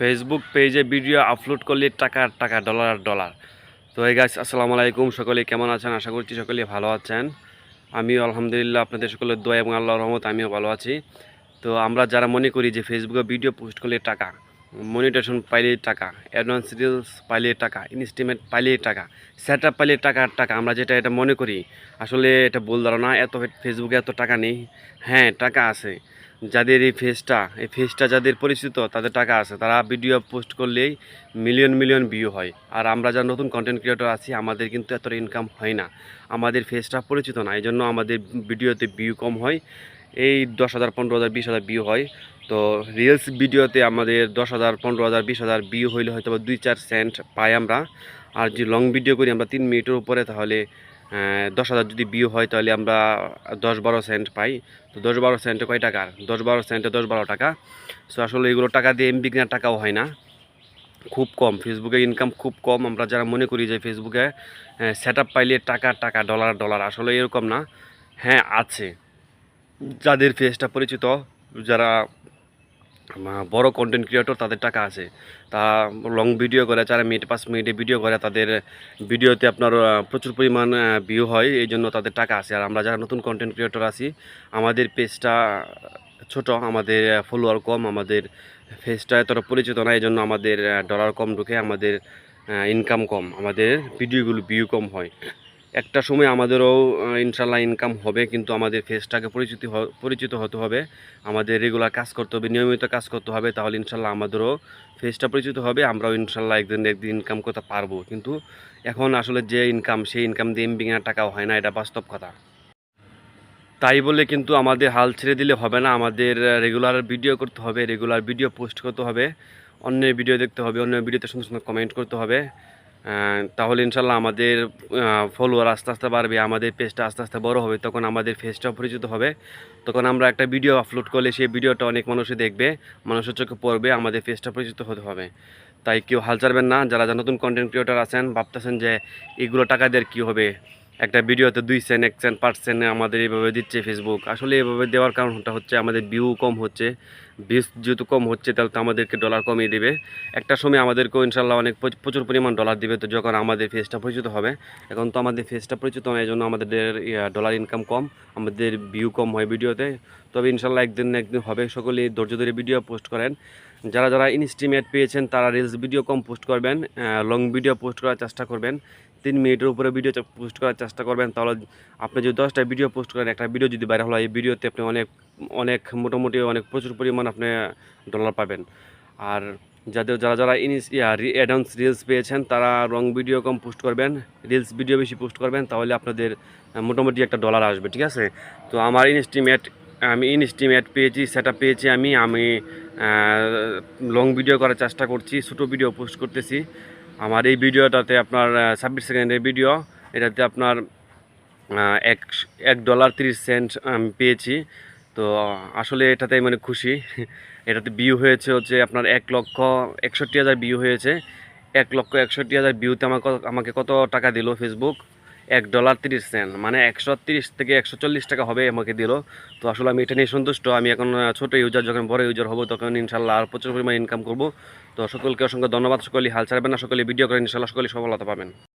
Facebook পেজে video upload করলে টাকা টাকা ডলার ডলার তো এই গাছ আসসালামু আলাইকুম সকলে, কেমন আছেন? আশা করছি সকলে ভালো আছেন। আমিও আলহামদুলিল্লাহ আপনাদের সকলের দোয়া এবং আল্লাহ রহমত আমিও ভালো আছি। তো, আমরা যারা মনে করি যে ফেসবুকে ভিডিও পোস্ট করলে টাকা মনিটেশন পাইলে টাকা অ্যাডভান্স রিলস পাইলে টাকা ইনস্টিমেট পাইলে টাকা সেট আপ পাইলে টাকা টাকা, আমরা যেটা এটা মনে করি, আসলে এটা ভুল ধারণা, এত ফেসবুকে এত টাকা নেই। হ্যাঁ টাকা আছে। যাদের এই ফেসটা এই ফেসটা যাদের পরিচিত, তাদের টাকা আছে। তারা ভিডিও পোস্ট করলেই মিলিয়ন মিলিয়ন ভিউ হয়। আর আমরা যারা নতুন কন্টেন্ট ক্রিয়েটর আছি, আমাদের কিন্তু এত ইনকাম হয় না। আমাদের ফেসটা পরিচিত না, এই জন্য আমাদের ভিডিওতে ভিউ কম হয়। এই দশ হাজার, পনেরো হাজার, বিশ হাজার ভিউ হয়। তো রিলস ভিডিওতে আমাদের দশ হাজার, পনেরো হাজার, বিশ হাজার ভিউ হইলে হয়তো দুই চার সেন্ট পাই আমরা। আর যদি লং ভিডিও করি আমরা তিন মিনিটের উপরে, তাহলে দশ হাজার যদি ভিউ হয়, তাহলে আমরা দশ বারো সেন্ট পাই। তো দশ বারো সেন্টে কয় টাকার দশ বারো সেন্টে দশ বারো টাকা। সো আসলে এগুলো টাকা দিয়ে এমবি টাকাও হয় না। খুব কম। ফেসবুকে ইনকাম খুব কম। আমরা যারা মনে করি যে ফেসবুকে সেট আপ পাইলে টাকা টাকা ডলার ডলার আসলে এরকম না। হ্যাঁ আছে। যাদের ফেসটা পরিচিত, যারা বড় কন্টেন্ট ক্রিয়েটর তাদের টাকা আছে। তা লং ভিডিও করে, চার মিনিট, পাঁচ মিনিটে ভিডিও করে, তাদের ভিডিওতে আপনার প্রচুর পরিমাণ ভিউ হয়, এই জন্য তাদের টাকা আছে। আর আমরা যারা নতুন কন্টেন্ট ক্রিয়েটর আছি, আমাদের পেজটা ছোট, আমাদের ফলোয়ার কম, আমাদের ফেসটা এতটা পরিচিত না, এই জন্য আমাদের ডলার কম ঢুকে, আমাদের ইনকাম কম, আমাদের ভিডিওগুলো ভিউ কম হয়। একটা সময় আমাদেরও ইনশাল্লাহ ইনকাম হবে, কিন্তু আমাদের ফেসটাকে পরিচিত পরিচিত হতে হবে। আমাদের রেগুলার কাজ করতে হবে, নিয়মিত কাজ করতে হবে, তাহলে ইনশাল্লাহ আমাদেরও ফেসটা পরিচিত হবে, আমরাও ইনশাল্লাহ একদিন একদিন ইনকাম করতে পারব। কিন্তু এখন আসলে যে ইনকাম সেই ইনকাম দিয়ে এমবিঙের টাকাও হয় না, এটা বাস্তব কথা। তাই বলে কিন্তু আমাদের হাল ছেড়ে দিলে হবে না, আমাদের রেগুলার ভিডিও করতে হবে রেগুলার ভিডিও পোস্ট করতে হবে, অন্যের ভিডিও দেখতে হবে অন্য ভিডিওতে সুন্দর সুন্দর কমেন্ট করতে হবে। তাহলে ইনশাল্লাহ আমাদের ফলোয়ার আস্তে আস্তে বাড়বে, আমাদের পেজটা আস্তে আস্তে বড় হবে, তখন আমাদের ফেসটা পরিচিত হবে। তখন আমরা একটা ভিডিও আপলোড করলে সেই ভিডিওটা অনেক মানুষই দেখবে, মানুষের চোখে পড়বে, আমাদের ফেসটা পরিচিত হতে হবে। তাই কেউ হাল ছাড়বেন না, যারা যারা নতুন কন্টেন্ট ক্রিয়েটার আছেন, ভাবতেছেন যে এগুলো টাকা দেওয়ার কী হবে একটা ভিডিওতে দুই সেন্ট এক সেন, পাঁচ সেন্ট আমাদের এইভাবে দিচ্ছে ফেসবুক আসলে এভাবে দেওয়ার কারণটা হচ্ছে আমাদের ভিউ কম হচ্ছে। ভিউজ যেহেতু কম হচ্ছে, তাহলে তো আমাদেরকে ডলার কমিয়ে দেবে। একটা সময় আমাদেরকেও ইনশাল্লাহ অনেক প্রচুর পরিমাণ ডলার দিবে তো যখন আমাদের ফেসটা পরিচিত হবে। এখন তো আমাদের ফেসটা পরিচিত নয় এই জন্য আমাদের ডলার ইনকাম কম, আমাদের ভিউ কম হয় ভিডিওতে। তবে ইনশাল্লাহ একদিন না একদিন হবে, সকলেই ধৈর্য ধরে ভিডিও পোস্ট করেন। যারা যারা ইনস্টিমেট পেয়েছেন, তারা রিলস ভিডিও কম পোস্ট করবেন লং ভিডিও পোস্ট করার চেষ্টা করবেন। তিন মিনিটের উপরে ভিডিও পোস্ট করার চেষ্টা করবেন। তাহলে আপনি যদি দশটা ভিডিও পোস্ট করেন, একটা ভিডিও যদি ভাইরাল হয়, এই ভিডিওতে আপনি অনেক অনেক, মোটামুটি অনেক প্রচুর পরিমাণ আপনি ডলার পাবেন। আর যাদের, যারা যারা ইনিস অ্যাডভান্স রিলস পেয়েছেন, তারা রং ভিডিও কম পোস্ট করবেন। রিলস ভিডিও বেশি পোস্ট করবেন, তাহলে আপনাদের মোটামুটি একটা ডলার আসবে, ঠিক আছে? তো আমার ইনস্টিমেট আমি ইনস্টিমেট পেয়েছি সেটা পেয়েছি আমি। আমি লং ভিডিও করার চেষ্টা করছি, ছোটো ভিডিও পোস্ট করতেছি। আমার এই ভিডিওটাতে আপনার ছাব্বিশ সেকেন্ডের ভিডিও, এটাতে আপনার এক এক ডলার তিরিশ সেন্ট আমি পেয়েছি। তো আসলে এটাতে মানে খুশি। এটাতে ভিউ হয়েছে হচ্ছে আপনার এক লক্ষ একষট্টি হাজার ভিউ হয়েছে। এক লক্ষ একষট্টি হাজার ভিউতে আমাকে আমাকে কত টাকা দিল ফেসবুক এক ডলার তিরিশ সেন্ট মানে একশো তিরিশ থেকে একশো চল্লিশ টাকা হবে আমাকে দিল। তো আসলে আমি এটা নিয়ে সন্তুষ্ট। আমি এখন ছোটো ইউজার যখন বড় ইউজার হব, তখন ইনশাল্লাহ আর প্রচুর পরিমাণে ইনকাম করব। তো সকলকে অসংখ্য ধন্যবাদ। সকলে হাল ছাড়বেন না সকলে ভিডিও করেন ইনশাল্লাহ সকলে সফলতা পাবেন।